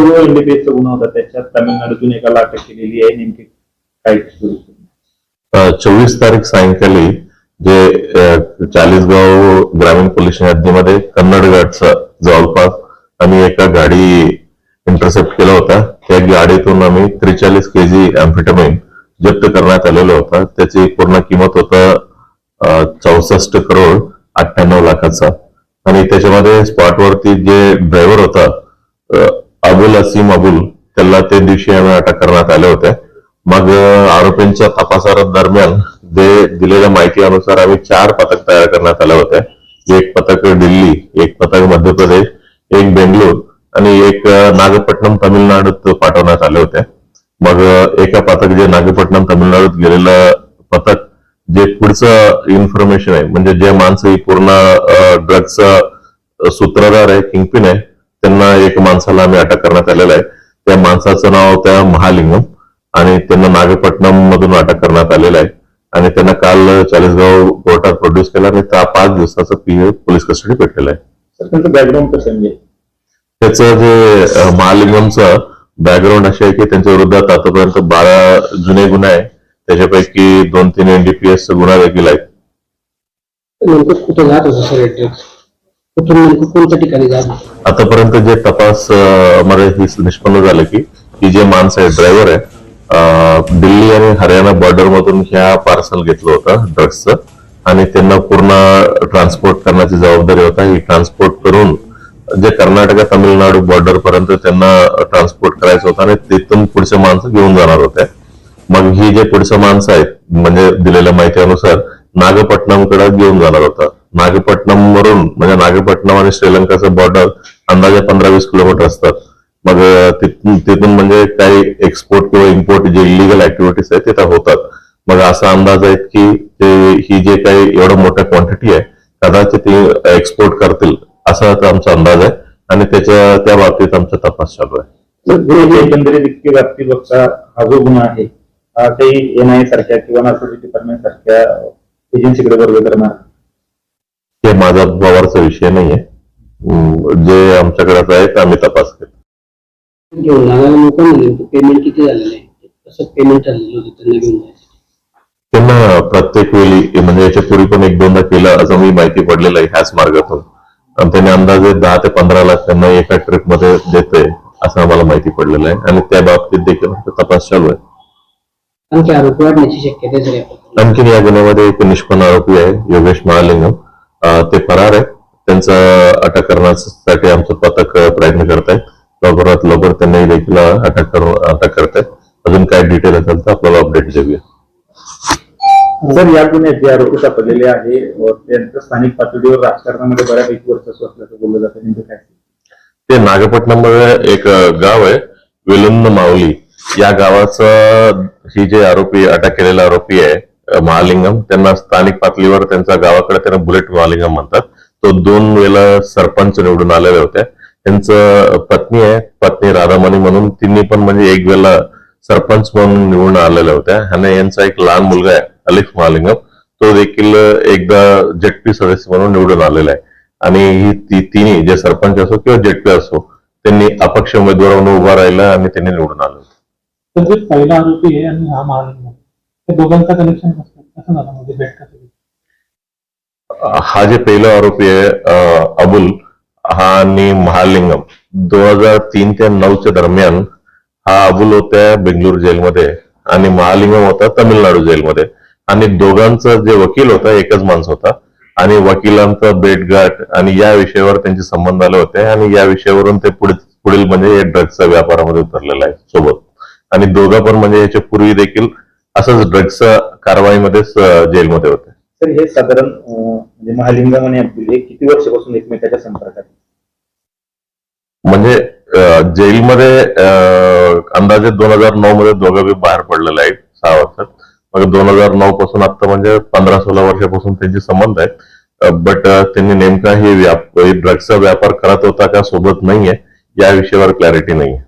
जो एनडीपीएसचा गुन्हा होता त्याच्यात तामिळनाडूतून एकाला अटक केलेली आहे नेमकी काय चोवीस तारीख सायंकाळी जे चाळीसगाव ग्रामीण पोलीस हद्दीमध्ये कन्नड घाटचा जवळपास आम्ही एका गाडी इंटरसेप्ट केला होता. त्या गाडीतून आम्ही त्रेचाळीस के जी अँफिटामिन जप्त करण्यात आलेला होता. त्याची पूर्ण किंमत होता चौसष्ट करोड अठ्ठ्याण्णव लाखाचा. आणि त्याच्यामध्ये स्पॉटवरती जे ड्रायव्हर होता अबुल असीम अबुल त्याला त्या दिवशी आम्ही अटक करण्यात आले होते. मग आरोपींच्या आरोपींच्या तपासादरम्यान जे दिलेल्या माहितीनुसार आम्ही चार पथक तयार करण्यात आले होते. एक पथक दिल्ली एक पथक मध्य प्रदेश एक बेंगलोर आणि एक नागपट्टणम तामिळनाडूत पाठवण्यात आले होते. मग एका पथक जे नागपट्टणम तामिळनाडूत गेलेलं पथक जे पुढचं इन्फॉर्मेशन आहे म्हणजे जे माणसं ही पूर्ण ड्रग्सचा सूत्रधार आहे किंगपिन आहे त्यांना एक माणसाला आम्ही अटक करण्यात आलेलं आहे. त्या माणसाचं नाव होतं महालिंगम आणि त्यांना नागपट्टणम मधून अटक करण्यात आलेलं आहे. आणि त्यांना काल चाळीसगाव कोर्टात प्रोड्यूस केला आणि त्या पाच दिवसाचं पी पोलीस कस्टडी भेटलेलं आहे. बॅकग्राऊंड कसं त्याचं जे महालिंगमचं बॅकग्राऊंड असे आहे की त्यांच्या विरोधात आतापर्यंत बारा जुने गुन्हे आहे त्याच्यापैकी दोन तीन एनडीपीएस गुन्हा देखील आहेत. कुठून नेमकं कोणत्या ठिकाणी जात आतापर्यंत जे तपास अ, मध्ये हे निष्पन्न झालं की ही जे माणसं आहे ड्रायव्हर आहे दिल्ली आणि हरियाणा बॉर्डर मधून ह्या पार्सल घेतलं होतं ड्रग्सचं आणि त्यांना पूर्ण ट्रान्सपोर्ट करण्याची जबाबदारी होता. ही ट्रान्सपोर्ट करून जे कर्नाटक तामिळनाडू बॉर्डर पर्यंत त्यांना ट्रान्सपोर्ट करायचं होतं आणि तिथून पुढचे माणसं घेऊन जाणार होते. मग ही जे पुढचं माणसं आहेत म्हणजे दिलेल्या माहितीनुसार नागपट्टणमकडे घेऊन जाणार होता. नागपट्टणम वरून म्हणजे नागपट्टणम आणि श्रीलंकाचं बॉर्डर अंदाजे पंधरा वीस किलोमीटर असतात. मग तिथून तिथून म्हणजे काही एक्सपोर्ट किंवा इम्पोर्ट जे इलिगल ऍक्टिव्हिटीज आहेत तिथे होतात. मग असा अंदाज आहे की ते- ही जे काही एवढं मोठ्या क्वांटिटी आहे कदाचित ती एक्सपोर्ट करतील असा आमचा अंदाज आहे. आणि त्याच्या त्या बाबतीत आमचा तपास चालू आहे. एकंदरीत इतकी व्याप्ती बघता हा जो गुन्हा आहे हा काही एनआय सारख्या किंवा नार्कोटिक डिपार्टमेंट सारख्या एजन्सीकडे वर्ग करणार? हे माझा पवारचा विषय नाहीये. जे आमच्याकडे आहे ते आम्ही तपास नेमकं पेमेंट किती झालेलं आहे? कसं पेमेंट झालेलं होतं त्यांना घेऊन जायचं. त्यांना प्रत्येक वेळी म्हणजे याच्या पूर्वी पण एक दोनदा केलं असं मी माहिती पडलेलं आहे ह्याच मार्गातून. आणि त्यांनी अंदाजे दहा ते पंधरा लाख त्यांना एका ट्रिपमध्ये देतोय असं आम्हाला माहिती पडलेलं आहे. आणि त्या बाबतीत देखील तपास चालू आहे. आणखी या गुन्ह्यामध्ये एक निष्पन्न आरोपी आहे योगेश महालिंगम. ते फरार आहे. त्यांचं अटक करण्यासाठी आमचं पथक प्रयत्न करत आहे लवकरात लवकर त्यांनाही देखील अटक करून अटक करत आहेत अजून काय डिटेल असेल तर आपल्याला अपडेट देऊया. सर या गुन्ह्यात जे आरोपी सापडलेले आहे. व त्यांचं स्थानिक पातळीवर राजकारणामध्ये बऱ्यापैकी वर्चस्व असल्याचं बोललं जातं. काय ते नागपट्टणममध्ये एक गाव आहे. वेलुंद माऊली. या गावाचं ही जे आरोपी अटक केलेला आरोपी आहे महालिंगम. त्यांना स्थानिक पातळीवर त्यांच्या गावाकडे त्यांना बुलेट महालिंगम म्हणतात. तो दोन वेळा सरपंच निवडून आलेले होते त्यांचं पत्नी आहे. पत्नी राधामणी म्हणून तिन्ही पण म्हणजे एक वेळेला सरपंच म्हणून निवडून आलेल्या होत्या. आणि यांचा एक लहान मुलगा आहे अलिफ महालिंगम. तो देखील एकदा जेटपी सदस्य म्हणून निवडून आलेला आहे. आणि ही ती तिन्ही जे सरपंच असो किंवा जेटपी असो त्यांनी अपक्ष उमेदवार म्हणून उभा राहिला आणि त्यांनी निवडून आलं तर पहिला आरोपी आहे आणि हा महालिंग दोघांचा कनेक्शन कसं झालं म्हणजे भेट कसं हा जे पहिला आरोपी आहे अबुल हा आणि महालिंगम. दोन हजार तीन ते नऊच्या दरम्यान हा अबुल होत्या बेंगळूर जेलमध्ये आणि महालिंगम होता तमिळनाडू जेलमध्ये. आणि दोघांचा जे वकील होता एकच माणूस होता. आणि वकिलांचा भेटघाट आणि या विषयावर त्यांचे संबंध आले होते आणि या विषयावरून ते पुढे पुढील म्हणजे ड्रग्सच्या व्यापारामध्ये उतरलेला आहे सोबत. आणि दोघं पण म्हणजे याच्या पूर्वी देखील असंच ड्रग्सच्या कारवाईमध्ये जेलमध्ये होते. सर हे साधारण म्हणजे महालिंगम आणि अब्दुल हे किती वर्षापासून एकमेकाच्या संपर्कात? म्हणजे जेलमध्ये अंदाजे दोन हजार नऊ मध्ये दोघं बाहेर पडलेले आहेत सहा वर्षात. मग दोन हजार नऊ पासून आता म्हणजे पंधरा सोळा वर्षापासून त्यांचे संबंध आहेत. बट त्यांनी नेमका हे ड्रग्सचा व्यापार करत होता का सोबत नाहीये या विषयावर क्लॅरिटी नाहीये.